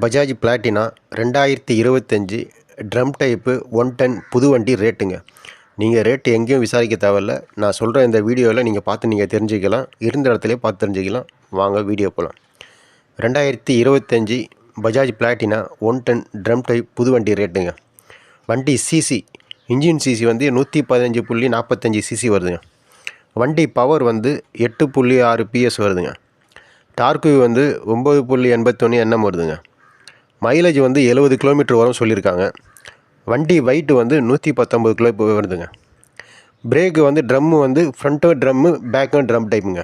Bajaj Platina ரெண்டாயிரத்தி இருபத்தஞ்சி drum type one ten புது வண்டி ரேட்டுங்க. நீங்கள் ரேட்டு எங்கேயும் விசாரிக்க தேவையில்ல. நான் சொல்கிற இந்த வீடியோவில் நீங்கள் பார்த்து நீங்கள் தெரிஞ்சுக்கலாம். இருந்த இடத்துலையே பார்த்து தெரிஞ்சுக்கலாம். வாங்க வீடியோ போகலாம் ரெண்டாயிரத்தி இருபத்தஞ்சி Bajaj Platina one ten drum type புது வண்டி ரேட்டுங்க. வண்டி சிசி இன்ஜின் சிசி வந்து நூற்றி பதினஞ்சு புள்ளி நாற்பத்தஞ்சி சிசி வருதுங்க. வண்டி பவர் வந்து எட்டு புள்ளி ஆறு பிஎஸ் வருதுங்க. டார்க்கு வந்து ஒம்பது புள்ளி எண்பத்தொன்று எண்ணம் வருதுங்க. மைலேஜ் வந்து எழுபது கிலோமீட்டர் வரும் சொல்லியிருக்காங்க. வண்டி வெயிட்டு வந்து நூற்றி பத்தொம்பது கிலோ வருதுங்க. பிரேக்கு வந்து ட்ரம்மு வந்து ஃப்ரண்ட்டும் ட்ரம்மு பேக்கும் ட்ரம் டைப்புங்க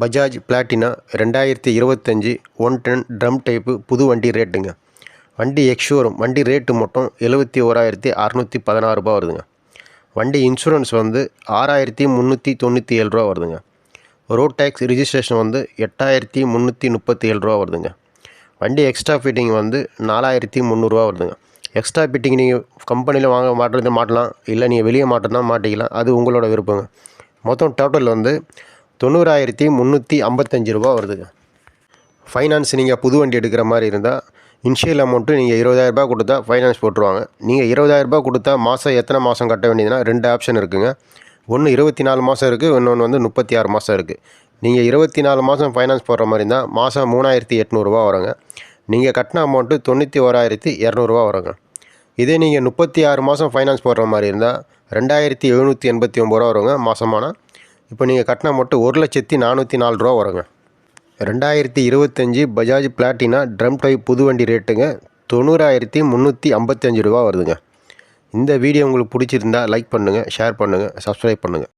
பஜாஜ் பிளாட்டினா ரெண்டாயிரத்தி இருபத்தஞ்சி ஒன் டென் ட்ரம் டைப்பு புது வண்டி ரேட்டுங்க வண்டி எக்ஷோரும் வண்டி ரேட்டு மட்டும் எழுபத்தி ஓராயிரத்தி அறநூற்றி பதினாறு ரூபா வருதுங்க. வண்டி இன்சூரன்ஸ் வந்து ஆறாயிரத்தி முந்நூற்றி தொண்ணூற்றி ஏழு ரூபா வருதுங்க. ரோட் டேக்ஸ் ரிஜிஸ்ட்ரேஷன் வந்து எட்டாயிரத்தி முந்நூற்றி முப்பத்தி ஏழு ரூபா வருதுங்க. வண்டி எக்ஸ்ட்ரா ஃபிட்டிங் வந்து நாலாயிரத்தி முந்நூறுரூவா வருதுங்க. எக்ஸ்ட்ரா ஃபிட்டிங் நீங்கள் கம்பெனியில் வாங்க மாட்டுறது மாட்டலாம் இல்லை நீங்கள் வெளியே மாட்டினா மாட்டிக்கலாம். அது உங்களோட விருப்பங்க. மொத்தம் டோட்டல் வந்து தொண்ணூறாயிரத்தி முந்நூற்றி ஐம்பத்தஞ்சு ரூபா வருதுங்க. ஃபைனான்ஸ் நீங்கள் புது வண்டி எடுக்கிற மாதிரி இருந்தால் இன்ஷியல் அமௌண்ட்டு நீங்கள் இருபதாயிரரூபா கொடுத்தா ஃபைனான்ஸ் போட்டுருவாங்க. நீங்கள் இருபதாயிரரூபா கொடுத்தா மாதம் எத்தனை மாதம் கட்ட வேண்டியதுன்னா ரெண்டு ஆப்ஷன் இருக்குதுங்க ஒன்று இருபத்தி நாலு மாதம் இருக்குது இன்னொன்று வந்து முப்பத்தி ஆறு மாதம் இருக்குது நீங்கள் இருபத்தி நாலு மாதம் ஃபைனான்ஸ் போடுற மாதிரி இருந்தால் மாதம் மூணாயிரத்தி எட்நூறுரூவா வருங்க. நீங்கள் கட்டின அமௌண்ட்டு தொண்ணூற்றி ஓராயிரத்தி இரநூறுவா வருங்க. இதே நீங்கள் முப்பத்தி ஆறு மாதம் ஃபைனான்ஸ் போடுற மாதிரி இருந்தால் ரெண்டாயிரத்தி எழுநூற்றி எண்பத்தி ஒம்பது ரூபா வருங்க மாதமானால் இப்போ நீங்கள் கட்டின அமௌண்ட்டு ஒரு லட்சத்தி நானூற்றி நாலு ரூபா வருங்க. ரெண்டாயிரத்தி இருபத்தஞ்சி பஜாஜ் பிளாட்டினா ட்ரம் டைப் புது வண்டி ரேட்டுங்க தொண்ணூறாயிரத்தி முந்நூற்றி ஐம்பத்தஞ்சு ரூபா வருதுங்க. இந்த வீடியோ உங்களுக்கு பிடிச்சிருந்தா லைக் பண்ணுங்கள் ஷேர் பண்ணுங்கள் சப்ஸ்கிரைப் பண்ணுங்கள்